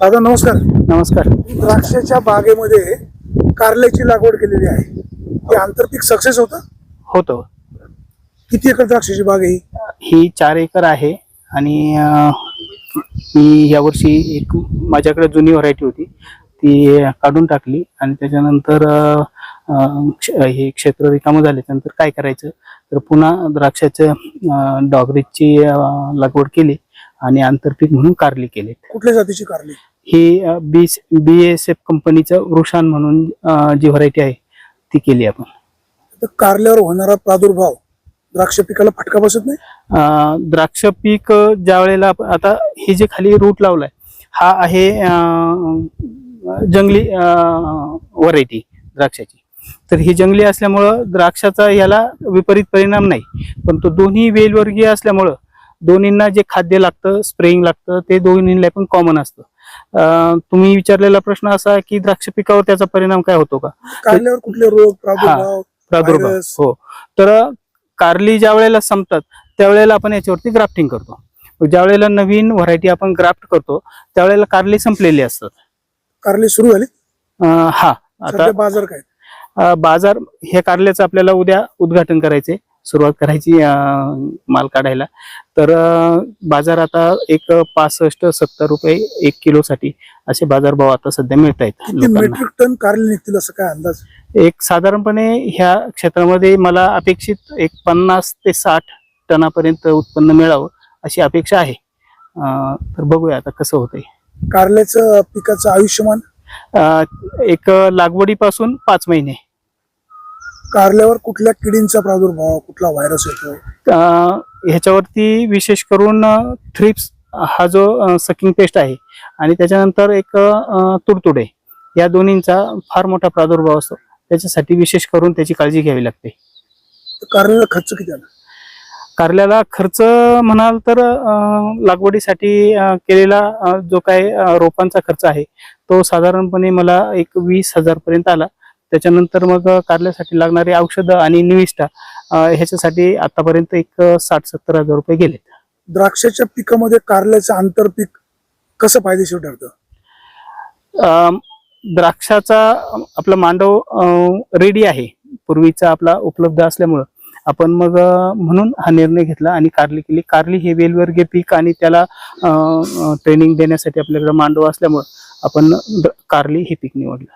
दादा नमस्कार. नमस्कार. द्राक्षाच्या बागेमध्ये कारल्याची लागवड केलेली आहे. हे आंतरपीक सक्सेस होतं? होतो. किती एकर द्राक्षाची बाग आहे ही? ही चार एकर आहे आणि अं, मी यावर्षी एक माझ्याकडे जुनी व्हरायटी होती. ती काढून टाकली आणि त्याच्यानंतर अं, अं, क्ष- हे क्षेत्र रिकामं झाले. त्यानंतर काय करायचं? तर पुन्हा द्राक्षाचं अं, डॉगरीजची अं, लागवड केली. आणि आंतरपीक म्हणून कारली केले कुठल्या जातीची कारली? ही बी बी एस एफ कंपनीचं वृषान म्हणून जी व्हरायटी आहे ती केली आपण. तर कारल्यावर होणारा प्रादुर्भाव द्राक्ष पिकाला फटका बसत नाही? द्राक्ष पीक ज्या वेळेला आता हे जे खाली रूट लावलाय हा आहे जंगली व्हरायटी द्राक्षाची. तर ही जंगली असल्यामुळं द्राक्षाचा याला विपरीत परिणाम नाही पण तो दोन्ही वेलवर्गीय असल्यामुळं दोन्हींना जे खाद्य लागतं स्प्रेइंग लागतं ते दोन्हींना पण कॉमन असतं. तुम्ही विचारलेला प्रश्न असा आहे की द्राक्ष पिकावर त्याचा परिणाम काय होतो का? कारल्यावर कुठले रोग प्रादुर्भाव. हो तर कारली ज्या वेळेला संपतात त्यावेळेला आपण याच्यावरती ग्राफ्टिंग करतो. ज्या वेळेला नवीन व्हरायटी आपण ग्राफ्ट करतो त्यावेळेला कारली संपलेली असतात. कारली सुरू झाली? हा आता बाजार काय? बाजार हे कारल्याचं आपल्याला उद्या उद्घाटन करायचे सुरुवात करायची माल काढायला. तर बाजार आता एक पासष्ट सत्तर रुपये एक किलोसाठी असे बाजारभाव आता सध्या मिळत आहेत टन कारली निघतील असं काय अंदाज? एक साधारणपणे ह्या क्षेत्रामध्ये मला अपेक्षित एक पन्नास ते साठ टनापर्यंत उत्पन्न मिळावं अशी अपेक्षा आहे. तर बघूया आता कसं होतंय. कारल्याचं पिकाचं आयुष्यमान? एक लागवडीपासून पाच महिने. कारल्यावर कुठल्या किडींचा प्रादुर्भाव कुठला व्हायरस येतो ह्याच्यावरती विशेष करून थ्रिप्स हा जो सकिंग पेस्ट आहे आणि त्याच्यानंतर एक तुडतुडे या दोन्हींचा फार मोठा प्रादुर्भाव असतो. त्याच्यासाठी विशेष करून त्याची काळजी घ्यावी लागते. कारल्याला खर्च किती आला? कारल्याला खर्च म्हणाल तर लागवडीसाठी केलेला जो काय रोपांचा खर्च आहे तो साधारणपणे मला एक वीस हजार पर्यंत आला. त्याच्यानंतर मग कारल्यासाठी लागणारी औषधं आणि निविष्ठा ह्याच्यासाठी आतापर्यंत एक साठ सत्तर हजार रुपये गेले द्राक्षाच्या पिकामध्ये कारल्याचं आंतरपीक कसं फायदेशीर ठरतं? द्राक्षाचा आपला मांडव रेडी आहे. पूर्वीचा आपला उपलब्ध असल्यामुळं. आपण मग म्हणून हा निर्णय घेतला आणि कारली केली. कारली हे वेलवर्गीय पीक आणि त्याला ट्रेनिंग देण्यासाठी आपल्याकडे मांडव असल्यामुळं आपण कारली हे पीक निवडलं.